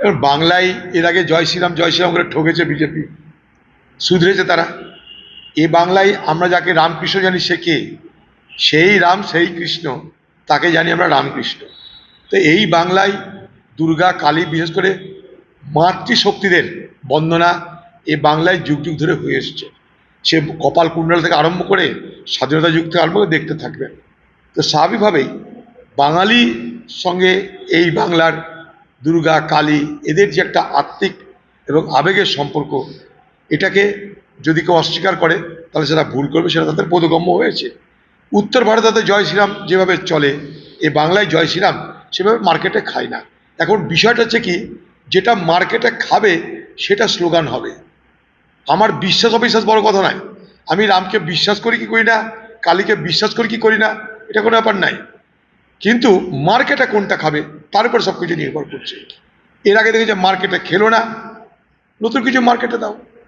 এবার বাংলায় এর আগে জয় শ্রীরাম জয় শ্রীরাম করে ঠকেছে বিজেপি। শুধরেছে তারা। এ বাংলায় আমরা যাকে রামকৃষ্ণ জানি সে কে? সেই রাম, সেই কৃষ্ণ। তাকে জানি আমরা রামকৃষ্ণ। তো এই বাংলায় দুর্গা, কালী, বিশেষ করে মাতৃশক্তিদের বন্দনা এ বাংলায় যুগ যুগ ধরে হয়ে এসছে। সে কপাল কুণ্ডল থেকে আরম্ভ করে স্বাধীনতা যুগ থেকে আরম্ভ করে দেখতে থাকবে। তো স্বাভাবিকভাবেই বাঙালি সঙ্গে এই বাংলার দুর্গা, কালী, এদের যে একটা আত্মিক এবং আবেগের সম্পর্ক, এটাকে যদি কেউ অস্বীকার করে, তাহলে সেটা ভুল করবে, সেটা তাদের বোধগম্য হয়েছে। উত্তর ভারতে জয় শ্রীরাম যেভাবে চলে, এ বাংলায় জয় শ্রীরাম সেভাবে মার্কেটে খায় না। এখন বিষয়টা হচ্ছে কি, যেটা মার্কেটে খাবে, সেটা স্লোগান হবে। আমার বিশ্বাস অবিশ্বাস বড় কথা নয়। আমি রামকে বিশ্বাস করি কি করি না, কালীকে বিশ্বাস করি কি করি না, এটা কোনো ব্যাপার নাই। কিন্তু মার্কেটে কোনটা খাবে তার উপর সব কিছু নির্ভর করছে। এর আগে দেখেছে মার্কেটে খেলো না। নতুন কিছু মার্কেটে দাও।